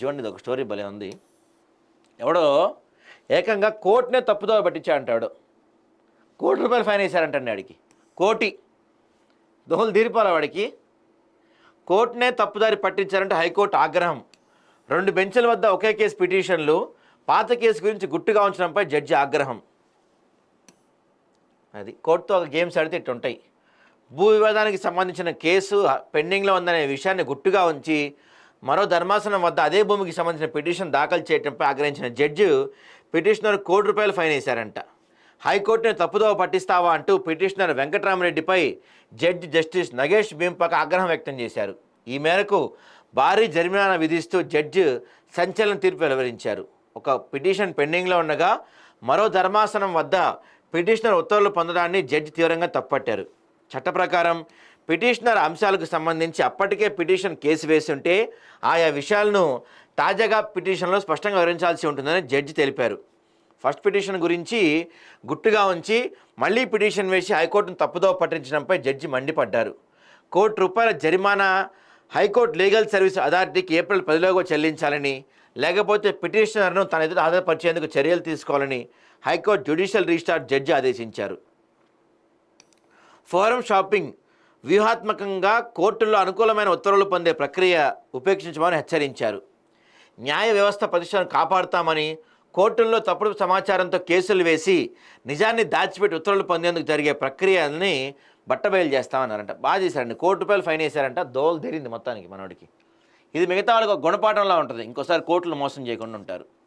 చూడండి ఇది ఒక స్టోరీ భలే ఉంది. ఎవడో ఏకంగా కోర్టునే తప్పుదో పట్టించా అంటాడు. కోటి రూపాయలు ఫైన్ వేశారంటండి వాడికి కోటి. దోహలు తీరిపోలే వాడికి. కోర్టునే తప్పుదారి పట్టించారంటే హైకోర్టు ఆగ్రహం. రెండు బెంచ్ల వద్ద ఒకే కేసు పిటిషన్లు పాత కేసు గురించి గుట్టుగా ఉంచడంపై జడ్జి ఆగ్రహం. అది కోర్టుతో ఒక గేమ్స్ ఆడితే ఇట్టు ఉంటాయి. భూ వివాదానికి సంబంధించిన కేసు పెండింగ్లో ఉందనే విషయాన్ని గుట్టుగా ఉంచి మరో ధర్మాసనం వద్ద అదే భూమికి సంబంధించిన పిటిషన్ దాఖలు చేయడంపై ఆగ్రహించిన జడ్జి పిటిషనర్ కోటి రూపాయలు ఫైన్ వేశారంట. హైకోర్టును తప్పుదోవ పట్టిస్తావా అంటూ పిటిషనర్ వెంకటరామరెడ్డిపై జడ్జి జస్టిస్ నగేష్ భీంపక ఆగ్రహం వ్యక్తం చేశారు. ఈ మేరకు భారీ జరిమానా విధిస్తూ జడ్జి సంచలన తీర్పు వెలువరించారు. ఒక పిటిషన్ పెండింగ్లో ఉండగా మరో ధర్మాసనం వద్ద పిటిషనర్ ఉత్తర్వులు పొందడాన్ని జడ్జి తీవ్రంగా తప్పట్టారు చట్ట ప్రకారం పిటిషనర్ అంశాలకు సంబంధించి అప్పటికే పిటిషన్ కేసు వేసి ఉంటే ఆయా విషయాలను తాజాగా పిటిషన్లో స్పష్టంగా వివరించాల్సి ఉంటుందని జడ్జి తెలిపారు. ఫస్ట్ పిటిషన్ గురించి గుట్టుగా ఉంచి మళ్ళీ పిటిషన్ వేసి హైకోర్టును తప్పుదో పట్టించడంపై జడ్జి మండిపడ్డారు. కోటి రూపాయల జరిమానా హైకోర్టు లీగల్ సర్వీస్ అథారిటీకి ఏప్రిల్ పదిలోగా చెల్లించాలని లేకపోతే పిటిషనర్ను తన ఎదుట ఆధారపరిచేందుకు చర్యలు తీసుకోవాలని high court judicial registrar judge ఆదేశించారు. ఫోరం షాపింగ్ వ్యూహాత్మకంగా కోర్టుల్లో అనుకూలమైన ఉత్తర్వులు పొందే ప్రక్రియ ఉపేక్షించమని హెచ్చరించారు. న్యాయ వ్యవస్థ ప్రతిష్టను కాపాడుతామని కోర్టుల్లో తప్పుడు సమాచారంతో కేసులు వేసి నిజాన్ని దాచిపెట్టి ఉత్తర్వులు పొందేందుకు జరిగే ప్రక్రియని బట్టబయలు చేస్తామన్నారంట. బాగా చేశారండి. కోర్టు రూపాయలు ఫైన్ వేశారంట. దోలు తెరింది మొత్తానికి మనోడికి. ఇది మిగతా వాళ్ళకి ఒక గుణపాఠంలా ఉంటుంది. ఇంకోసారి కోర్టులు మోసం చేయకుండా ఉంటారు.